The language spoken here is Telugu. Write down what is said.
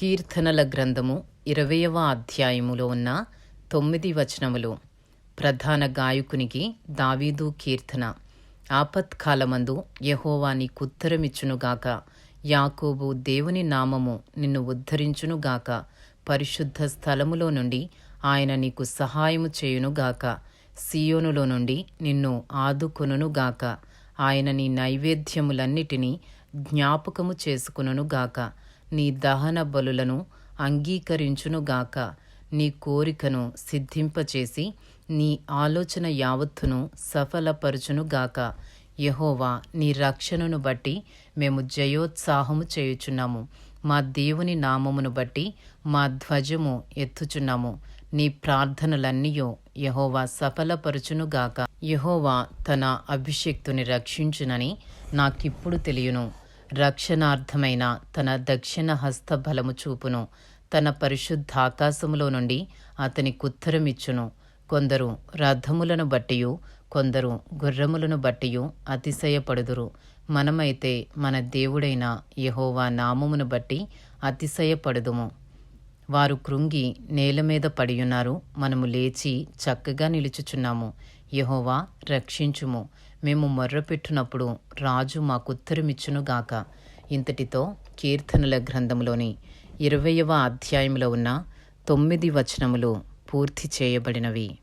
కీర్తనల గ్రంథము ఇరవయవ అధ్యాయములో ఉన్న తొమ్మిది వచనములు. ప్రధాన గాయకునికి దావీదు కీర్తన. ఆపత్కాలమందు యహోవా కుత్తరమిచ్చునుగాక యాకోబు దేవుని నామము నిన్ను ఉద్ధరించునుగాక. పరిశుద్ధ స్థలములో నుండి ఆయన నీకు సహాయము చేయునుగాక. సియోనులో నుండి నిన్ను ఆదుకొనునుగాక. ఆయన నీ నైవేద్యములన్నిటినీ జ్ఞాపకము చేసుకునుగాక నీ దహన బలులను అంగీకరించునుగాక. నీ కోరికను సిద్ధింపచేసి నీ ఆలోచన యావత్తును సఫలపరచునుగాక. యహోవా నీ రక్షణను బట్టి మేము జయోత్సాహము చేయుచున్నాము. మా దేవుని నామమును బట్టి మా ధ్వజము ఎత్తుచున్నాము. నీ ప్రార్థనలన్నీయో యహోవా సఫలపరచునుగాక. యహోవా తన అభిషక్తుని రక్షించునని నాకిప్పుడు తెలియను. రక్షణార్థమైన తన దక్షిణ హస్త బలము చూపును తన పరిశుద్ధాకాశములో నుండి అతని కుత్తరమిచ్చును కొందరు రథములను బట్టియు కొందరు గుర్రములను బట్టియు అతిశయపడుదురు. మనమైతే మన దేవుడైన యహోవా నామమును బట్టి అతిశయపడుదుము. వారు కృంగి నేల మీద పడియున్నారు. మనము లేచి చక్కగా నిలుచుచున్నాము. యహోవా రక్షించుము. మేము మొర్రపెట్టునప్పుడు రాజు మాకుత్తరమిచ్చునుగాక ఇంతటితో కీర్తనల గ్రంథములోని ఇరవయవ అధ్యాయంలో ఉన్న తొమ్మిది వచనములు పూర్తి చేయబడినవి.